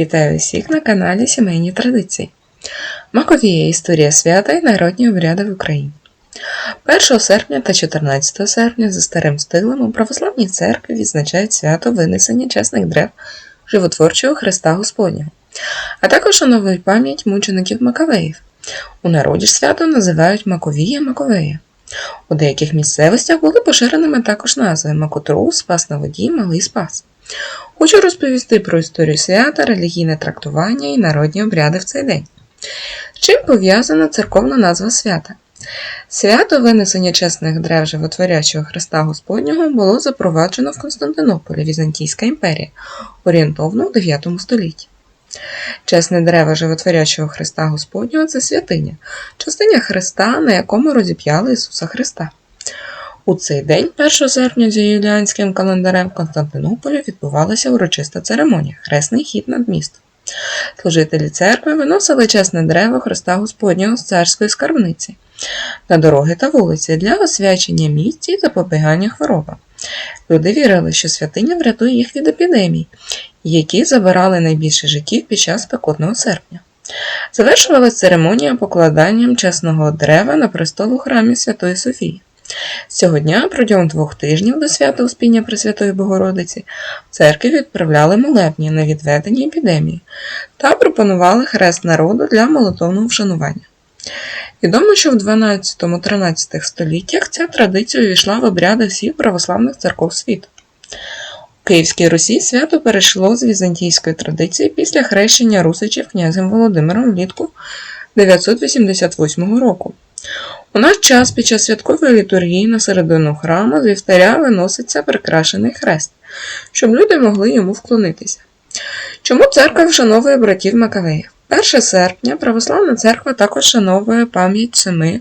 Вітаю всіх на каналі Сімейні Традиції. Маковія історія свята і народні обряди в Україні. 1 серпня та 14 серпня за старим стилем у православній церкві відзначають свято винесення чесних древ животворчого Христа Господнього, а також шановують пам'ять мучеників Макавеїв. У народі ж свято називають Маковія Маковея. У деяких місцевостях були поширеними також назви Макотру, Спас на воді, Малий Спас. Хочу розповісти про історію свята, релігійне трактування і народні обряди в цей день. Чим пов'язана церковна назва свята? Свято винесення чесних древ животворячого Христа Господнього було запроваджено в Константинополі, Візантійська імперія, орієнтовно у 9 столітті. Чесне дерево животворячого Христа Господнього це святиня, частиня Христа, на якому розіп'яли Ісуса Христа. У цей день, 1 серпня, за юліанським календарем в Константинополі відбувалася урочиста церемонія хресний хід над містом. Служителі церкви виносили чесне дерево Христа Господнього з царської скарбниці на дороги та вулиці для освячення місць і запобігання хворобам. Люди вірили, що святиня врятує їх від епідемій, які забирали найбільше життів під час спекотного серпня. Завершувалася церемонія покладанням чесного дерева на престол у храмі Святої Софії. Цього дня протягом двох тижнів до свята Успіння Пресвятої Богородиці церкві відправляли молебні на відведення епідемії та пропонували хрест народу для молитовного вшанування. Відомо, що в 12-13 століттях ця традиція увійшла в обряди всіх православних церков світу. У Київській Русі свято перейшло з візантійської традиції після хрещення русичів князем Володимиром влітку 988 року. У наш час під час святкової літургії на середину храму з вівтаря виноситься прикрашений хрест, щоб люди могли йому вклонитися. Чому церква вшановує братів Макавеїв? 1 серпня православна церква також шановує пам'ять семи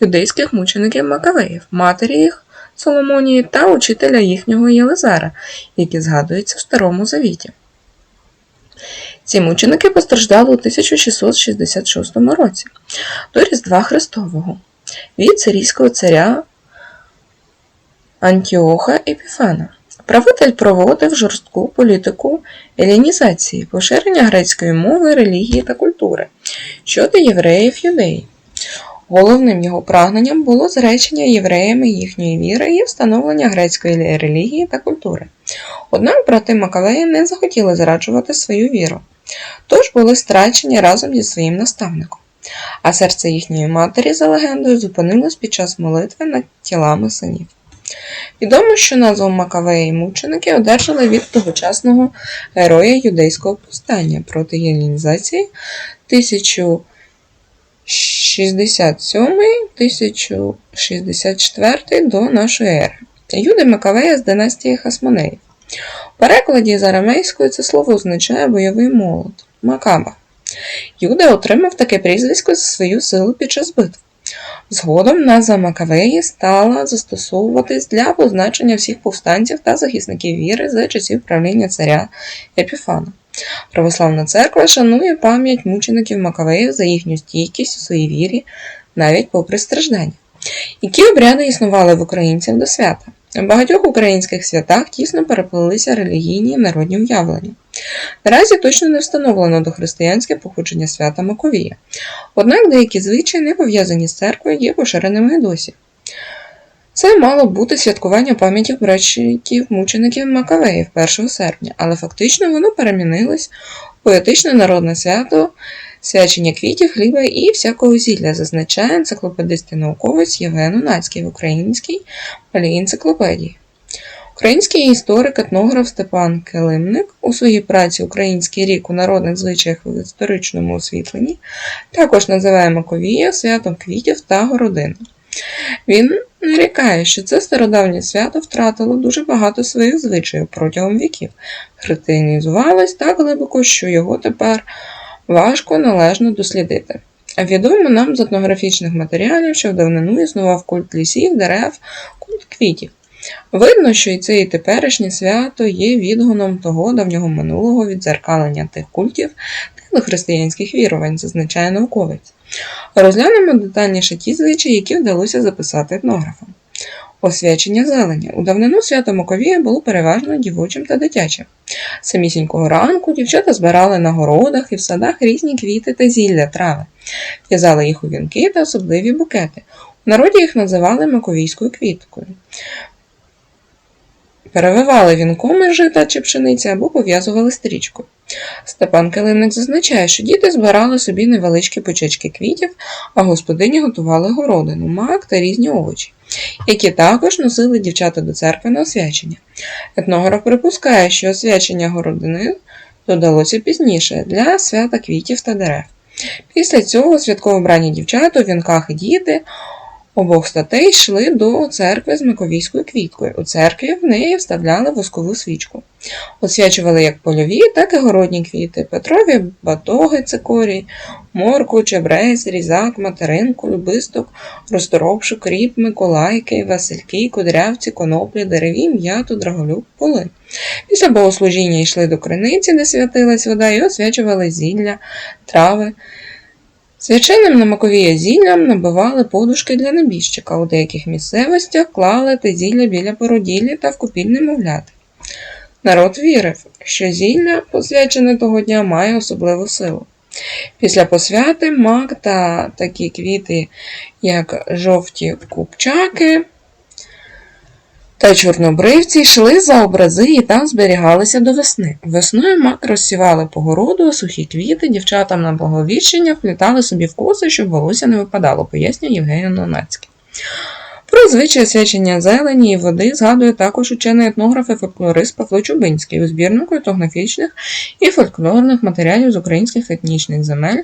юдейських мучеників Макавеїв, матері їх Соломонії та учителя їхнього Єлизара, які згадуються в Старому Завіті. Ці мученики постраждали у 1666 році до Різдва Христового від сирійського царя Антіоха Епіфана. Правитель проводив жорстку політику елінізації, поширення грецької мови, релігії та культури щодо євреїв юдеї. Головним його прагненням було зречення євреями їхньої віри і встановлення грецької релігії та культури. Однак брати Макавеї не захотіли зраджувати свою віру, тож були страчені разом зі своїм наставником. А серце їхньої матері, за легендою, зупинилось під час молитви над тілами синів. Відомо, що назву Макавеї мученики одержали від тогочасного героя юдейського повстання проти єлінізації 1067-1064 до нашої ери. Юди Макавея з династії Хасмонеїв. У перекладі з арамейської це слово означає бойовий молот Макаба. Юда отримав таке прізвисько за свою силу під час битв. Згодом назва Макавеї стала застосовуватись для позначення всіх повстанців та захисників віри за часів правління царя Епіфана. Православна церква шанує пам'ять мучеників Макавеїв за їхню стійкість у своїй вірі, навіть попри страждання. Які обряди існували в українців до свята? В багатьох українських святах тісно переплилися релігійні і народні уявлення. Наразі точно не встановлено дохристиянське походження свята Маковія, однак деякі звичаї, не пов'язані з церквою, є поширеними і досі. Це мало бути святкування пам'яті братчиків мучеників Макавеїв 1 серпня, але фактично воно перемінилось у поетичне народне свято, свячення квітів, хліба і всякого зілля, зазначає енциклопедист науковець Євген Унацький в українській малій енциклопедії. Український історик, етнограф Степан Келимник у своїй праці Український рік у народних звичаях в історичному освітленні також називає Маковія святом квітів та городин. Він нарікає, що це стародавнє свято втратило дуже багато своїх звичаїв протягом віків, християнізувалось так глибоко, що його тепер важко належно дослідити. Відомо нам з етнографічних матеріалів, що в давнину існував культ лісів, дерев, культ квітів. Видно, що і це і теперішнє свято є відгоном того давнього минулого відзеркалення тих культів та християнських вірувань, зазначає науковець. Розглянемо детальніше ті звичаї, які вдалося записати етнографам. Освячення зелені. У давнину свято Маковія було переважно дівочим та дитячим. Самісінького ранку дівчата збирали на городах і в садах різні квіти та зілля трави, в'язали їх у вінки та особливі букети. У народі їх називали маковійською квіткою. Перевивали вінком із жита чи пшениці або пов'язували стрічкою. Степан Килимник зазначає, що діти збирали собі невеличкі почечки квітів, а господині готували городину, мак та різні овочі, які також носили дівчата до церкви на освячення. Етнограф припускає, що освячення городини додалося пізніше для свята квітів та дерев. Після цього святково брані дівчата у вінках і діти обох статей йшли до церкви з Миковійською квіткою. У церкві в неї вставляли воскову свічку. Освячували як польові, так і городні квіти, петрові батоги цикорій, морку, чебрець, різак, материнку, любисток, розторопшик, кріп, миколайки, васильки, кудрявці, коноплі, дереві, м'яту, драголюб, полин. Після богослужіння йшли до криниці, де святилась вода, і освячували зілля, трави. Свяченим на маковія зіллям набивали подушки для небіжчика. У деяких місцевостях клали те зілля біля породіллі та в купіль мовляти. Народ вірив, що зілля, посвячене того дня, має особливу силу. Після посвяти мак та такі квіти, як жовті купчаки та чорнобривці, йшли за образи і там зберігалися до весни. Весною мак розсівали по городу, сухі квіти, дівчатам на благовіщення вплітали собі в коси, щоб волосся не випадало, пояснює Євгенія Нонацький. Про звичай освячення зелені і води згадує також учений етнограф і фольклорист Павло Чубинський у збірнику етнографічних і фольклорних матеріалів з українських етнічних земель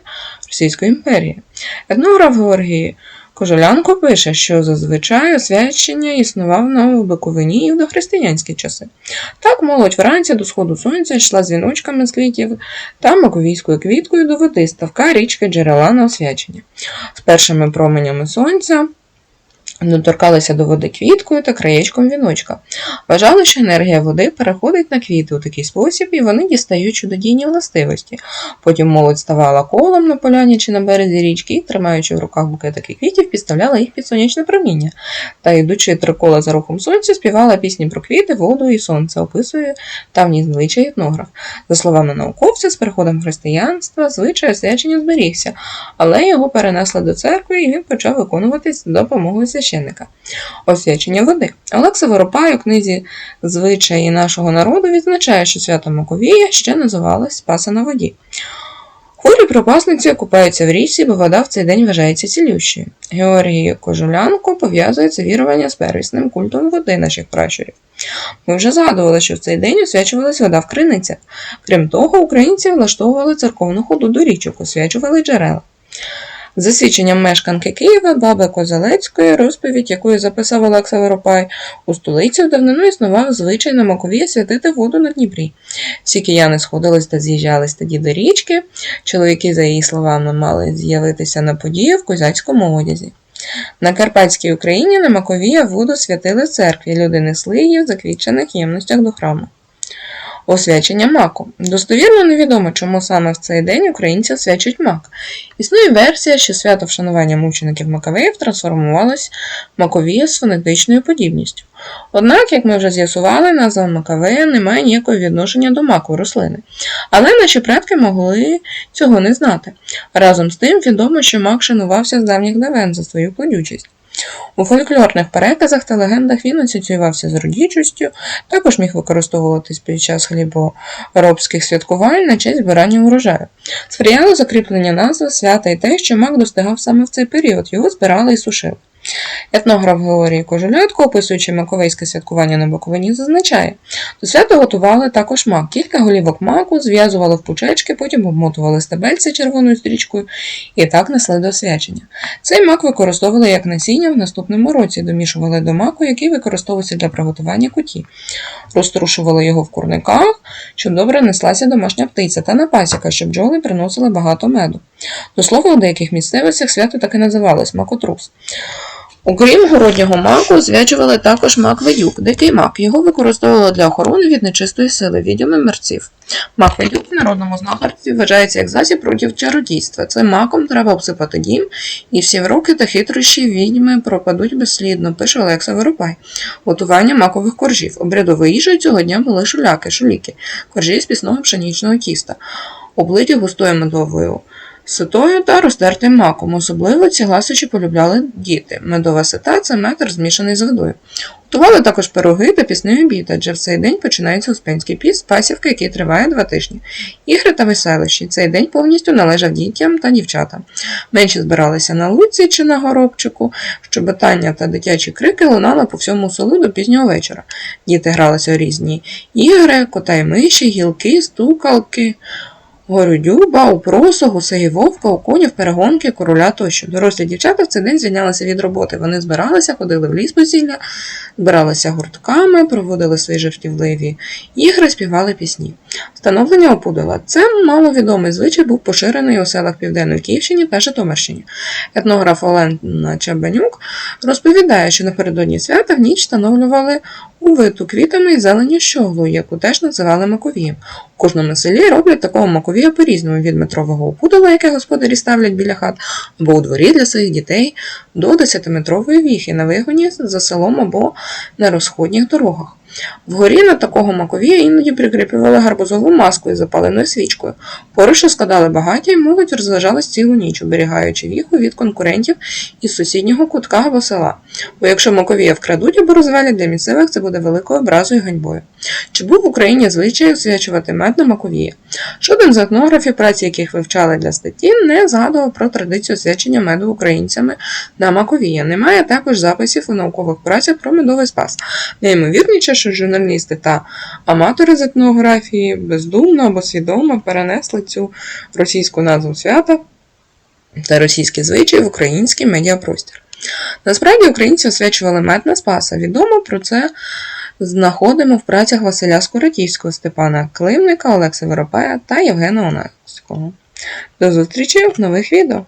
Російської імперії. Етнограф Георгій Кожолянко пише, що зазвичай освячення існував на Биковині і в дохристиянські часи. Так молодь вранці до сходу сонця йшла з віночками з квітів та маковійською квіткою до води ставка річки джерела на освячення. З першими променями сонця доторкалися до води квіткою та краєчком віночка. Вважали, що енергія води переходить на квіти у такий спосіб, і вони дістають чудодійні властивості. Потім молодь ставала колом на поляні чи на березі річки і, тримаючи в руках букетики квітів, підставляла їх під сонячне проміння. Та, йдучи три кола за рухом сонця, співала пісні про квіти, воду і сонце, описує давній звичай етнограф. За словами науковця, з приходом християнства звичай освячення зберігся, але його перенесли до церкви, і він почав виконуватись за допомогою священника. Освячення води. Олекса Воропай у книзі Звичаї нашого народу відзначає, що свято Маковія ще називалось Спаса на воді. Хворі пропасниці купаються в річці, бо вода в цей день вважається цілющою. Георгій Кожулянко пов'язує це вірування з первісним культом води наших пращурів. Ми вже згадували, що в цей день освячувалась вода в криницях. Крім того, українці влаштовували церковну ходу до річок, освячували джерела. За свідченням мешканки Києва, баби Козелецької, розповідь, якою записав Олекса Воропай, у столиці в давнину існував звичай на Макові святити воду на Дніпрі. Всі кияни сходились та з'їжджались тоді до річки. Чоловіки, за її словами, мали з'явитися на подію в козацькому одязі. На Карпатській Україні на Маковія воду святили в церкві, люди несли її в заквітчених ємностях до храму. Освячення маку. Достовірно невідомо, чому саме в цей день українці освячують мак. Існує версія, що свято вшанування мучеників Макавеїв трансформувалось Маковія з фонетичною подібністю. Однак, як ми вже з'ясували, назва Макавея не має ніякого відношення до маку рослини. Але наші предки могли цього не знати. Разом з тим відомо, що мак шанувався з давніх давен за свою плодючість. У фольклорних переказах та легендах він асоціювався з родючістю, також міг використовуватись під час хліборобських святкувань на честь збирання урожаю. Сприяло закріплення назви свята і те, що мак достигав саме в цей період, його збирали і сушили. Етнограф Георгій Кожулятко, описуючи маковейське святкування на Буковині, зазначає, до свята готували також мак. Кілька голівок маку зв'язували в пучечки, потім обмотували стебельце червоною стрічкою і так несли до освячення. Цей мак використовували як насіння в наступному році, домішували до маку, який використовувався для приготування куті. Розтрушували його в курниках, щоб добре неслася домашня птиця, та на пасіка, щоб бджоли приносили багато меду. До слова, у деяких місцевостях свято так і називалось макотрус. Окрім городнього маку, звячували також мак ведюк, дикий мак. Його використовували для охорони від нечистої сили, відьом і мерців. Мак ведюк в народному знахарстві вважається як засіб проти чародійства. Цим маком треба обсипати дім, і всі вроки та хитрощі відьми пропадуть безслідно, пише Олекса Воропай. Готування макових коржів. Обрядовою їжею цього дня були шуляки, шуліки, коржі з пісного пшенічного тіста, облиті густою медовою ситою та розтертим маком. Особливо ці ласощі полюбляли діти. Медова сита це метр змішаний з водою. Готували також пироги та пісний обід, адже в цей день починається Успенський піст, пасівка, який триває два тижні. Ігри та веселищі. Цей день повністю належав дітям та дівчатам. Менші збиралися на луці чи на горобчику, щебетання та дитячі крики лунали по всьому селу до пізнього вечора. Діти гралися у різні ігри, кота й миші, гілки, стукалки. Городюба, упросу, гусей вовка, окунів, перегонки, короля тощо. Дорослі дівчата в цей день звільнялися від роботи. Вони збиралися, ходили в ліс по зілля, збиралися гуртками, проводили свої жартівливі ігри, співали пісні. Встановлення опудала. Це маловідомий звичай був поширений у селах Південної Київщини та Житомирщині. Етнограф Олена Чабанюк розповідає, що напередодні свята в ніч встановлювали увиту квітами і зелені щоглу, яку теж називали маковієм. У кожному селі роблять такого маковія по-різному від метрового опудала, яке господарі ставлять біля хат, або у дворі для своїх дітей, до 10-метрової віхи на вигоні за селом або на розходніх дорогах. Вгорі на такого маковія іноді прикріплювали гарбузову маску із запаленою свічкою. Поруч складали багаття і молодь розважалась цілу ніч, оберігаючи віху від конкурентів із сусіднього кутка або села. Бо якщо маковія вкрадуть або розвалять для місцевих, це буде великою образою і ганьбою. Чи був в Україні звичай освячувати мед на маковія? Жоден з етнографів, праці яких вивчали для статті, не згадував про традицію освячення меду українцями на маковія. Немає також записів у наукових працях про медовий спас. Найімовірніше, що журналісти та аматори з етнографії бездумно або свідомо перенесли цю російську назву свята та російські звичаї в український медіапростір. Насправді українці освячували мед на Спаса. Відомо про це знаходимо в працях Василя Скоротівського, Степана Климника, Олекса Воропая та Євгена Онецького. До зустрічі в нових відео!